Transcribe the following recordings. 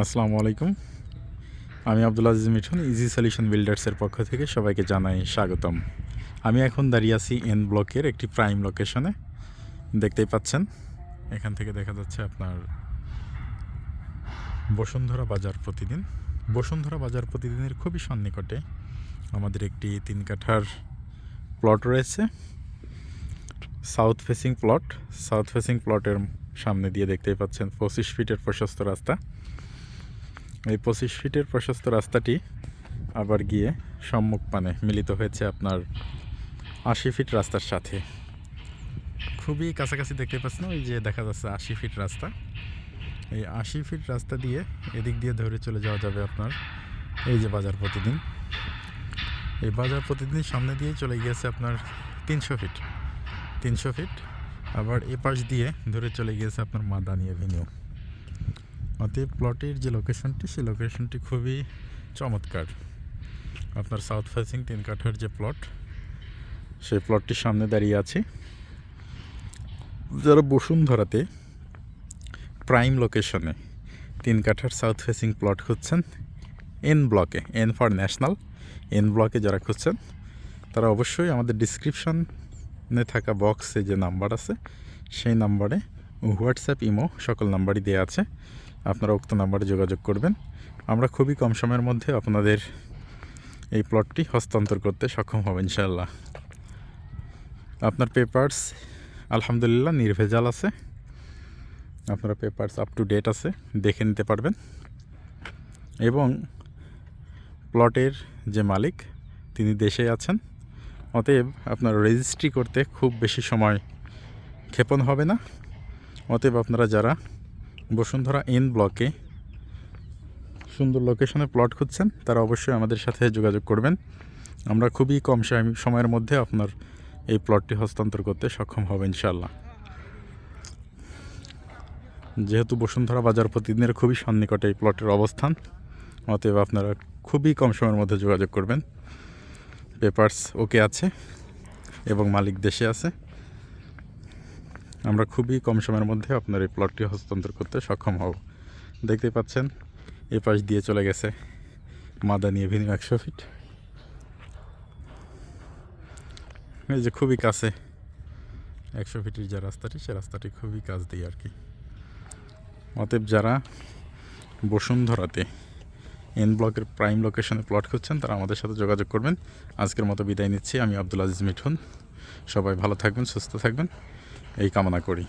আসসালামু আলাইকুম। আমি আব্দুল আজিজ মিঠুন ইজি সলিউশন বিল্ডার্সের পক্ষ থেকে সবাইকে জানাই স্বাগতম। আমি এখন দাঁড়িয়ে আছি এন ব্লকের একটি প্রাইম লোকেশনে দেখতেই পাচ্ছেন, এখান থেকে দেখা যাচ্ছে আপনার বসুন্ধরা বাজার প্রতিদিন। বসুন্ধরা বাজার প্রতিদিনের খুবই সন্নিকটে আমাদের একটি তিন কাঠার প্লট রয়েছে। South facing plot south facing প্লটের সামনে দিয়ে দেখতেই পাচ্ছেন পঁচিশ ফিটের প্রশস্ত রাস্তা। এই পঁচিশ ফিটের প্রশস্ত রাস্তাটি আবার গিয়ে সম্মুখ পানে মিলিত হয়েছে আপনার আশি ফিট রাস্তার সাথে। খুবই কাছাকাছি দেখতে পাচ্ছেন, ওই যে দেখা যাচ্ছে আশি ফিট রাস্তা। এই আশি ফিট রাস্তা দিয়ে এদিক দিয়ে ধরে চলে যাওয়া যাবে আপনার এই যে বাজার প্রতিদিন। এই বাজার প্রতিদিন সামনে দিয়ে চলে গিয়েছে আপনার তিনশো ফিট তিনশো ফিট। আবার এ পাশ দিয়ে ধরে চলে গিয়েছে আপনার মাদানি অ্যাভিনিউ অতএব প্লটের যে লোকেশনটি সেই লোকেশনটি খুবই চমৎকার। আপনার সাউথ ফেসিং তিন কাঠার যে প্লট সেই প্লটটির সামনে দাঁড়িয়ে আছি। যারা বসুন্ধরাতে প্রাইম লোকেশনে তিন কাঠার সাউথ ফেসিং প্লট খুঁজছেন এন ব্লকে এন ফর ন্যাশনাল এন ব্লকে যারা খুঁজছেন, তারা অবশ্যই আমাদের ডিসক্রিপশনে থাকা বক্সে যে নাম্বার আছে, সেই নাম্বারে হোয়াটসঅ্যাপ ইমো সকল নাম্বারই দেওয়া আছে। আপনারা উক্ত নাম্বারে যোগাযোগ করবেন। আমরা খুবই কম সময়ের মধ্যে আপনাদের এই প্লটটি হস্তান্তর করতে সক্ষম হব ইনশাল্লাহ আপনার পেপারস আলহামদুলিল্লাহ, নির্ভেজাল আছে। আপনার পেপারস আপ টু ডেট আছে, দেখে নিতে পারবেন। এবং প্লটের যে মালিক, তিনি দেশে আছেন। অতএব আপনার রেজিস্ট্রি করতে খুব বেশি সময় ক্ষেপণ হবে না। অতএব আপনারা যারা বসুন্ধরা এন ব্লকে সুন্দর লোকেশনে প্লট খুঁজছেন, তারা অবশ্যই আমাদের সাথে যোগাযোগ করবেন। আমরা খুবই কম সময়- সময়ের মধ্যে আপনার এই প্লটটি হস্তান্তর করতে সক্ষম হবে ইনশাল্লাহ যেহেতু বসুন্ধরা বাজার প্রতিদিনের খুবই সন্নিকটে এই প্লটের অবস্থান, অতএব আপনারা খুবই কম সময়ের মধ্যে যোগাযোগ করবেন। পেপারস ওকে আছে এবং মালিক দেশে আছে। আমরা খুবই কম সময়ের মধ্যে আপনার এই প্লটটি হস্তান্তর করতে সক্ষম হব। দেখতে পাচ্ছেন, এ পাশ দিয়ে চলে গেছে মাদানি এভিনিউ একশো ফিট এই যে খুবই কাছে, একশো ফিটের যে রাস্তাটি, সে রাস্তাটি খুবই কাজ দিয়ে আর কি। অতএব যারা বসুন্ধরাতে এন ব্লকের প্রাইম লোকেশনে প্লট খুঁজছেন, তারা আমাদের সাথে যোগাযোগ করবেন। আজকের মতো বিদায় নিচ্ছি। আমি আব্দুল আজিজ মিঠুন। সবাই ভালো থাকবেন, সুস্থ থাকবেন। এই কামনা করি।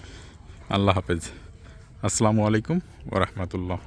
আল্লাহ হাফেজ। আসসালামু আলাইকুম ওরহমতুল্লাহ